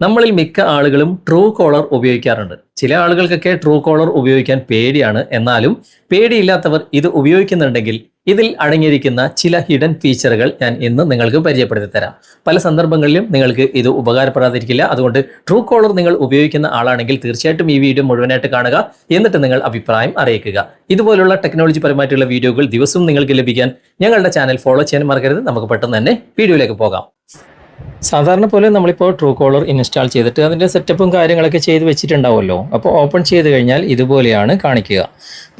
നമ്മളിൽ മിക്ക ആളുകളും ട്രൂ കോളർ ഉപയോഗിക്കാറുണ്ട്. ചില ആളുകൾക്കൊക്കെ ട്രൂ കോളർ ഉപയോഗിക്കാൻ പേടിയാണ്. എന്നാലും പേടിയില്ലാത്തവർ ഇത് ഉപയോഗിക്കുന്നുണ്ടെങ്കിൽ ഇതിൽ അടങ്ങിയിരിക്കുന്ന ചില ഹിഡൻ ഫീച്ചറുകൾ ഞാൻ ഇന്ന് നിങ്ങൾക്ക് പരിചയപ്പെടുത്തി തരാം. പല സന്ദർഭങ്ങളിലും നിങ്ങൾക്ക് ഇത് ഉപകാരപ്പെടാതിരിക്കില്ല. അതുകൊണ്ട് ട്രൂ കോളർ നിങ്ങൾ ഉപയോഗിക്കുന്ന ആളാണെങ്കിൽ തീർച്ചയായിട്ടും ഈ വീഡിയോ മുഴുവനായിട്ട് കാണുക. എന്നിട്ട് നിങ്ങൾ അഭിപ്രായം അറിയിക്കുക. ഇതുപോലുള്ള ടെക്നോളജി പരമായിട്ടുള്ള വീഡിയോകൾ ദിവസവും നിങ്ങൾക്ക് ലഭിക്കാൻ ഞങ്ങളുടെ ചാനൽ ഫോളോ ചെയ്യാൻ മറക്കരുത്. നമുക്ക് പെട്ടെന്ന് തന്നെ വീഡിയോയിലേക്ക് പോകാം. സാധാരണ പോലെ നമ്മളിപ്പോൾ ട്രൂ കോളർ ഇൻസ്റ്റാൾ ചെയ്തിട്ട് അതിന്റെ സെറ്റപ്പും കാര്യങ്ങളൊക്കെ ചെയ്ത് വെച്ചിട്ടുണ്ടാവുമല്ലോ. അപ്പോൾ ഓപ്പൺ ചെയ്ത് കഴിഞ്ഞാൽ ഇതുപോലെയാണ് കാണിക്കുക.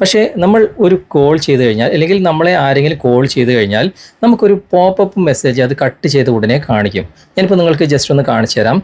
പക്ഷേ നമ്മൾ ഒരു കോൾ ചെയ്ത് കഴിഞ്ഞാൽ അല്ലെങ്കിൽ നമ്മളെ ആരെങ്കിലും കോൾ ചെയ്ത് കഴിഞ്ഞാൽ നമുക്കൊരു പോപ്പപ്പ് മെസ്സേജ് അത് കട്ട് ചെയ്ത് ഉടനെ കാണിക്കും. ഞാനിപ്പോൾ നിങ്ങൾക്ക് ജസ്റ്റ് ഒന്ന് കാണിച്ചു തരാം.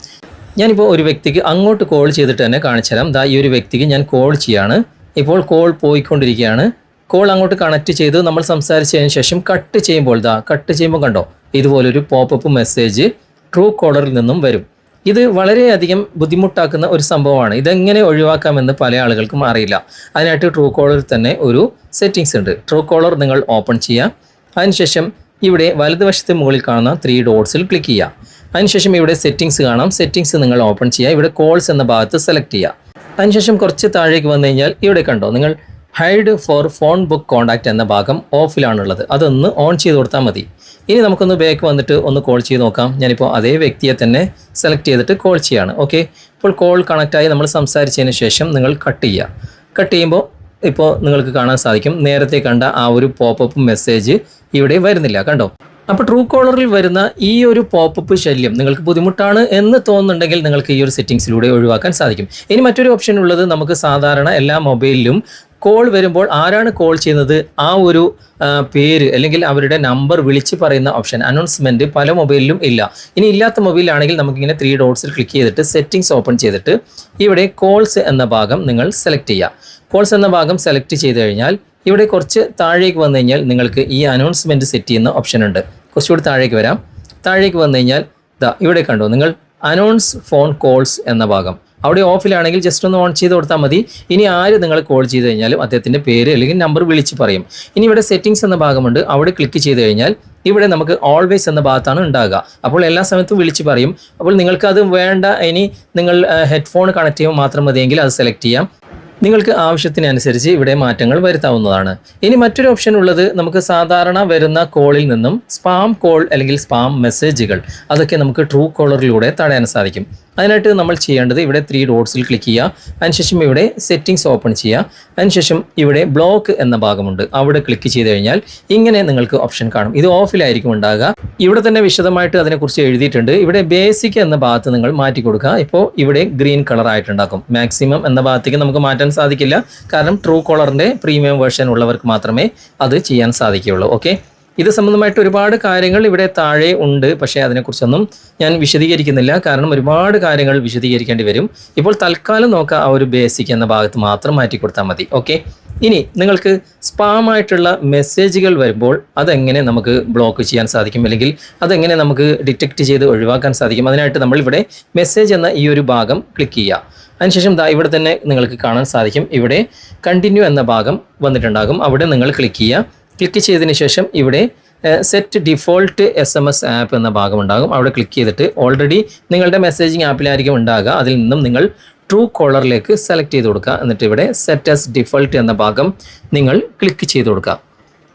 ഞാനിപ്പോൾ ഒരു വ്യക്തിക്ക് അങ്ങോട്ട് കോൾ ചെയ്തിട്ട് തന്നെ കാണിച്ചു തരാം. ദാ ഈ ഒരു വ്യക്തിക്ക് ഞാൻ കോൾ ചെയ്യാണ്. ഇപ്പോൾ കോൾ പോയിക്കൊണ്ടിരിക്കുകയാണ്. കോൾ അങ്ങോട്ട് കണക്ട് ചെയ്ത് നമ്മൾ സംസാരിച്ചതിന് ശേഷം കട്ട് ചെയ്യുമ്പോൾ ദാ കട്ട് ചെയ്യുമ്പോൾ കണ്ടോ? ഇതുപോലൊരു പോപ്പപ്പ് മെസ്സേജ് ട്രൂ കോളറിൽ നിന്നും വരും. ഇത് വളരെയധികം ബുദ്ധിമുട്ടാക്കുന്ന ഒരു സംഭവമാണ്. ഇതെങ്ങനെ ഒഴിവാക്കാമെന്ന് പല ആളുകൾക്കും അറിയില്ല. അതിനായിട്ട് ട്രൂ കോളറിൽ തന്നെ ഒരു സെറ്റിങ്സ് ഉണ്ട്. ട്രൂ കോളർ നിങ്ങൾ ഓപ്പൺ ചെയ്യുക അതിനുശേഷം ഇവിടെ വലതുവശത്ത് മുകളിൽ കാണുന്ന ത്രീ ഡോട്ട്സിൽ ക്ലിക്ക് ചെയ്യുക അതിനുശേഷം ഇവിടെ സെറ്റിങ്സ് കാണാം. സെറ്റിങ്സ് നിങ്ങൾ ഓപ്പൺ ചെയ്യുക ഇവിടെ കോൾസ് എന്ന ഭാഗത്ത് സെലക്ട് ചെയ്യുക അതിനുശേഷം കുറച്ച് താഴേക്ക് വന്നു കഴിഞ്ഞാൽ ഇവിടെ കണ്ടോ? നിങ്ങൾ hide for phone book contact എന്ന ഭാഗം ഓഫിലാണുള്ളത്. അതൊന്ന് ഓൺ ചെയ്ത് കൊടുത്താൽ മതി. ഇനി നമുക്കൊന്ന് ബാക്ക് വന്നിട്ട് ഒന്ന് കോൾ ചെയ്ത് നോക്കാം. ഞാനിപ്പോൾ അതേ വ്യക്തിയെ തന്നെ സെലക്ട് ചെയ്തിട്ട് കോൾ ചെയ്യാണ്. ഓക്കെ ഇപ്പോൾ കോൾ കണക്റ്റായി നമ്മൾ സംസാരിച്ചതിന് ശേഷം നിങ്ങൾ കട്ട് ചെയ്യുക. കട്ട് ചെയ്യുമ്പോൾ ഇപ്പോൾ നിങ്ങൾക്ക് കാണാൻ സാധിക്കും. നേരത്തെ കണ്ട ആ ഒരു പോപ്പപ്പ് മെസ്സേജ് ഇവിടെ വരുന്നില്ല. കണ്ടോ? അപ്പോൾ ട്രൂ കോളറിൽ വരുന്ന ഈ ഒരു പോപ്പപ്പ് ശല്യം നിങ്ങൾക്ക് ബുദ്ധിമുട്ടാണ് എന്ന് തോന്നുന്നുണ്ടെങ്കിൽ നിങ്ങൾക്ക് ഈ ഒരു സെറ്റിങ്സിലൂടെ ഒഴിവാക്കാൻ സാധിക്കും. ഇനി മറ്റൊരു ഓപ്ഷൻ ഉള്ളത് നമുക്ക് സാധാരണ എല്ലാ മൊബൈലിലും കോൾ വരുമ്പോൾ ആരാണ് കോൾ ചെയ്യുന്നത്? ആ ഒരു പേര് അല്ലെങ്കിൽ അവരുടെ നമ്പർ വിളിച്ച് പറയുന്ന ഓപ്ഷൻ അനൗൺസ്മെന്റ് പല മൊബൈലിലും ഇല്ല. ഇനി ഇല്ലാത്ത മൊബൈലാണെങ്കിൽ നമുക്കിങ്ങനെ ത്രീ ഡോട്ട്സിൽ ക്ലിക്ക് ചെയ്തിട്ട് സെറ്റിംഗ്സ് ഓപ്പൺ ചെയ്തിട്ട് ഇവിടെ കോൾസ് എന്ന ഭാഗം നിങ്ങൾ സെലക്ട് ചെയ്യുക. കോൾസ് എന്ന ഭാഗം സെലക്ട് ചെയ്ത് കഴിഞ്ഞാൽ ഇവിടെ കുറച്ച് താഴേക്ക് വന്നു കഴിഞ്ഞാൽ നിങ്ങൾക്ക് ഈ അനൗൺസ്മെന്റ് സെറ്റ് ചെയ്യുന്ന ഓപ്ഷൻ ഉണ്ട്. കുറച്ചുകൂടി താഴേക്ക് വരാം. താഴേക്ക് വന്നു കഴിഞ്ഞാൽ ദാ ഇവിടെ കണ്ടു? നിങ്ങൾ അനൗൺസ് ഫോൺ കോൾസ് എന്ന ഭാഗം. അവിടെ ഓഫിലാണെങ്കിൽ ജസ്റ്റ് ഒന്ന് ഓൺ ചെയ്ത് കൊടുത്താൽ മതി. ഇനി ആര് നിങ്ങൾ കോൾ ചെയ്ത് കഴിഞ്ഞാലും അദ്ദേഹത്തിന്റെ പേര് അല്ലെങ്കിൽ നമ്പർ വിളിച്ച് പറയും. ഇനി ഇവിടെ സെറ്റിംഗ്സ് എന്ന ഭാഗമുണ്ട്. അവിടെ ക്ലിക്ക് ചെയ്ത് കഴിഞ്ഞാൽ ഇവിടെ നമുക്ക് ഓൾവേസ് എന്ന ഭാഗത്താണ് ഉണ്ടാകുക അപ്പോൾ എല്ലാ സമയത്തും വിളിച്ച് പറയും. അപ്പോൾ നിങ്ങൾക്ക് അത് വേണ്ട. ഇനി നിങ്ങൾ ഹെഡ്ഫോൺ കണക്ട് ചെയ്യുമ്പോൾ മാത്രം മതിയെങ്കിൽ അത് സെലക്ട് ചെയ്യാം. നിങ്ങൾക്ക് ആവശ്യത്തിനനുസരിച്ച് ഇവിടെ മാറ്റങ്ങൾ വരുത്താവുന്നതാണ്. ഇനി മറ്റൊരു ഓപ്ഷൻ ഉള്ളത് നമുക്ക് സാധാരണ വരുന്ന കോളിൽ നിന്നും സ്പാം കോൾ അല്ലെങ്കിൽ സ്പാം മെസ്സേജുകൾ അതൊക്കെ നമുക്ക് ട്രൂ കോളറിലൂടെ തടയാൻ സാധിക്കും. അതിനായിട്ട് നമ്മൾ ചെയ്യേണ്ടത് ഇവിടെ ത്രീ ഡോട്ട്സിൽ ക്ലിക്ക് ചെയ്യുക. അതിനുശേഷം ഇവിടെ സെറ്റിംഗ്സ് ഓപ്പൺ ചെയ്യുക. അതിനുശേഷം ഇവിടെ ബ്ലോക്ക് എന്ന ഭാഗമുണ്ട്. അവിടെ ക്ലിക്ക് ചെയ്ത് കഴിഞ്ഞാൽ ഇങ്ങനെ നിങ്ങൾക്ക് ഓപ്ഷൻ കാണും. ഇത് ഓഫിലായിരിക്കും ഉണ്ടാകുക. ഇവിടെ തന്നെ വിശദമായിട്ട് അതിനെക്കുറിച്ച് എഴുതിയിട്ടുണ്ട്. ഇവിടെ ബേസിക് എന്ന ഭാഗത്ത് നിങ്ങൾ മാറ്റി കൊടുക്കുക. ഇപ്പോൾ ഇവിടെ ഗ്രീൻ കളർ ആയിട്ടുണ്ടാക്കും. മാക്സിമം എന്ന ഭാഗത്തേക്ക് നമുക്ക് മാറ്റാൻ സാധിക്കില്ല. കാരണം ട്രൂ കോളറിന്റെ പ്രീമിയം വേർഷൻ ഉള്ളവർക്ക് മാത്രമേ അത് ചെയ്യാൻ സാധിക്കുകയുള്ളൂ. ഓക്കെ ഇത് സംബന്ധമായിട്ട് ഒരുപാട് കാര്യങ്ങൾ ഇവിടെ താഴെ ഉണ്ട് പക്ഷേ അതിനെക്കുറിച്ചൊന്നും ഞാൻ വിശദീകരിക്കുന്നില്ല. കാരണം ഒരുപാട് കാര്യങ്ങൾ വിശദീകരിക്കേണ്ടി വരും. ഇപ്പോൾ തൽക്കാലം നോക്കുക ആ ഒരു ബേസിക് എന്ന ഭാഗത്ത് മാത്രം മാറ്റി കൊടുത്താൽ മതി. ഓക്കെ ഇനി നിങ്ങൾക്ക് സ്പാമായിട്ടുള്ള മെസ്സേജുകൾ വരുമ്പോൾ അതെങ്ങനെ നമുക്ക് ബ്ലോക്ക് ചെയ്യാൻ സാധിക്കും? അല്ലെങ്കിൽ അതെങ്ങനെ നമുക്ക് ഡിറ്റക്റ്റ് ചെയ്ത് ഒഴിവാക്കാൻ സാധിക്കും? അതിനായിട്ട് നമ്മൾ ഇവിടെ മെസ്സേജ് എന്ന ഈ ഒരു ഭാഗം ക്ലിക്ക് ചെയ്യുക. അതിനുശേഷം ദാ ഇവിടെ തന്നെ നിങ്ങൾക്ക് കാണാൻ സാധിക്കും. ഇവിടെ കണ്ടിന്യൂ എന്ന ഭാഗം വന്നിട്ടുണ്ടാകും. അവിടെ നിങ്ങൾ ക്ലിക്ക് ചെയ്യുക. ക്ലിക്ക് ചെയ്തതിന് ശേഷം ഇവിടെ set default S M S app എന്ന ഭാഗം ഉണ്ടാകും. അവിടെ ക്ലിക്ക് ചെയ്തിട്ട് ഓൾറെഡി നിങ്ങളുടെ മെസ്സേജിങ് ആപ്പിലായിരിക്കും ഉണ്ടാകുക. അതിൽ നിന്നും നിങ്ങൾ ട്രൂ കോളറിലേക്ക് സെലക്ട് ചെയ്ത് കൊടുക്കുക. എന്നിട്ട് ഇവിടെ സെറ്റ് എസ് ഡിഫോൾട്ട് എന്ന ഭാഗം നിങ്ങൾ ക്ലിക്ക് ചെയ്ത് കൊടുക്കുക.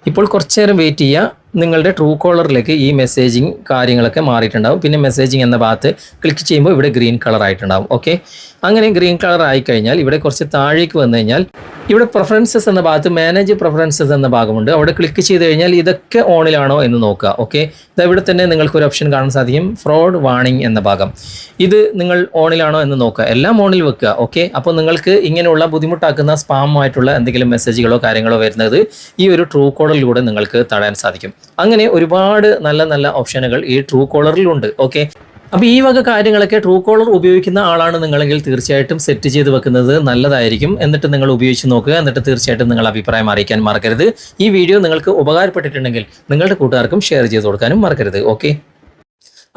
ഇപ്പോൾ കുറച്ച് നേരം വെയിറ്റ് ചെയ്യുക. നിങ്ങളുടെ ട്രൂ കോളറിലേക്ക് ഈ മെസ്സേജിങ് കാര്യങ്ങളൊക്കെ മാറിയിട്ടുണ്ടാവും. പിന്നെ മെസ്സേജിങ് എന്ന ഭാഗത്ത് ക്ലിക്ക് ചെയ്യുമ്പോൾ ഇവിടെ ഗ്രീൻ കളർ ആയിട്ടുണ്ടാവും. ഓക്കെ അങ്ങനെ ഗ്രീൻ കളർ ആയി കഴിഞ്ഞാൽ ഇവിടെ കുറച്ച് താഴേക്ക് വന്നു കഴിഞ്ഞാൽ ഇവിടെ പ്രിഫറൻസസ് എന്ന ഭാഗത്ത് മാനേജ് പ്രിഫറൻസസ് എന്ന ഭാഗമുണ്ട്. അവിടെ ക്ലിക്ക് ചെയ്ത് കഴിഞ്ഞാൽ ഇതൊക്കെ ഓണിലാണോ എന്ന് നോക്കുക. ഓക്കെ ഇവിടെ തന്നെ നിങ്ങൾക്ക് ഒരു ഓപ്ഷൻ കാണാൻ സാധിക്കും. ഫ്രോഡ് വാണിംഗ് എന്ന ഭാഗം. ഇത് നിങ്ങൾ ഓണിലാണോ എന്ന് നോക്കുക. എല്ലാം ഓണിൽ വെക്കുക. ഓക്കെ അപ്പോൾ നിങ്ങൾക്ക് ഇങ്ങനെയുള്ള ബുദ്ധിമുട്ടാക്കുന്ന സ്പാമായിട്ടുള്ള എന്തെങ്കിലും മെസ്സേജുകളോ കാര്യങ്ങളോ വരുന്നത് ഈ ഒരു ട്രൂ കോഡിലൂടെ നിങ്ങൾക്ക് തടയാൻ സാധിക്കും. അങ്ങനെ ഒരുപാട് നല്ല നല്ല ഓപ്ഷനുകൾ ഈ ട്രൂ കോളറിലുണ്ട് ഓക്കെ അപ്പോൾ ഈ വക കാര്യങ്ങളൊക്കെ ട്രൂ കോളർ ഉപയോഗിക്കുന്ന ആളാണ് നിങ്ങളെങ്കിൽ തീർച്ചയായിട്ടും സെറ്റ് ചെയ്ത് വെക്കുന്നത് നല്ലതായിരിക്കും. എന്നിട്ട് നിങ്ങൾ ഉപയോഗിച്ച് നോക്കുക എന്നിട്ട് തീർച്ചയായിട്ടും നിങ്ങൾ അഭിപ്രായം അറിയിക്കാൻ മറക്കരുത്. ഈ വീഡിയോ നിങ്ങൾക്ക് ഉപകാരപ്പെട്ടിട്ടുണ്ടെങ്കിൽ നിങ്ങളുടെ കൂട്ടുകാർക്കും ഷെയർ ചെയ്ത് കൊടുക്കാനും മറക്കരുത് ഓക്കെ